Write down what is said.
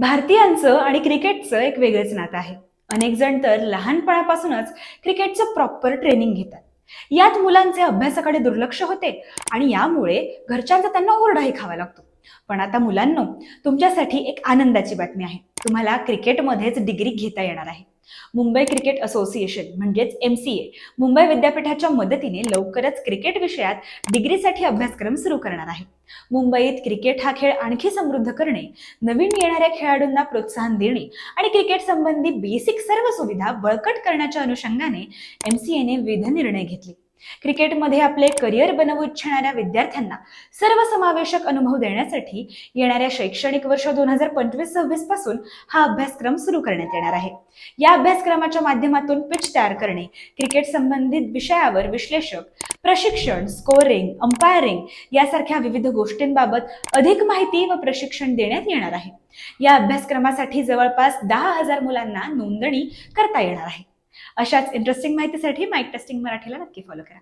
भारतीयांचं आणि क्रिकेटचं एक वेगळंच नातं आहे. अनेक जण तर लहानपणापासूनच क्रिकेटचं प्रॉपर ट्रेनिंग घेतात. यात मुलांचे अभ्यासाकडे दुर्लक्ष होते आणि यामुळे घरच्यांचा त्यांना ओरडाही खावा लागतो. पण आता मुलांनो तुमच्यासाठी एक आनंदाची बातमी आहे. तुम्हाला क्रिकेटमध्येच डिग्री घेता येणार आहे. मुंबई क्रिकेट असोसिएशन म्हणजेच एम सी ए मुंबई विद्यापीठाच्या मदतीने लवकरच क्रिकेट विषयात डिग्रीसाठी अभ्यासक्रम सुरू करणार आहे. मुंबईत क्रिकेट हा खेळ आणखी समृद्ध करणे नवीन येणाऱ्या खेळाडूंना प्रोत्साहन देणे आणि क्रिकेट संबंधी बेसिक सर्व सुविधा बळकट करण्याच्या अनुषंगाने एम सी एने विविध निर्णय घेतले. क्रिकेटमध्ये आपले करिअर बनवू इच्छिणाऱ्या विद्यार्थ्यांना सर्वसमावेशक अनुभव देण्यासाठी येणाऱ्या शैक्षणिक वर्ष दोन हजार पंचवीस सव्वीसपासून हा अभ्यासक्रम सुरू करण्यात येणार आहे. या अभ्यासक्रमाच्या माध्यमातून पिच तयार करणे क्रिकेट संबंधित विषयावर विश्लेषक प्रशिक्षण स्कोरिंग अंपायरिंग यासारख्या विविध गोष्टींबाबत अधिक माहिती व प्रशिक्षण देण्यात येणार आहे. या अभ्यासक्रमासाठी जवळपास दहा हजार मुलांना नोंदणी करता येणार आहे. अशाच इंटरेस्टिंग माहितीसाठी माईक टेस्टिंग मराठीला नक्की फॉलो करा.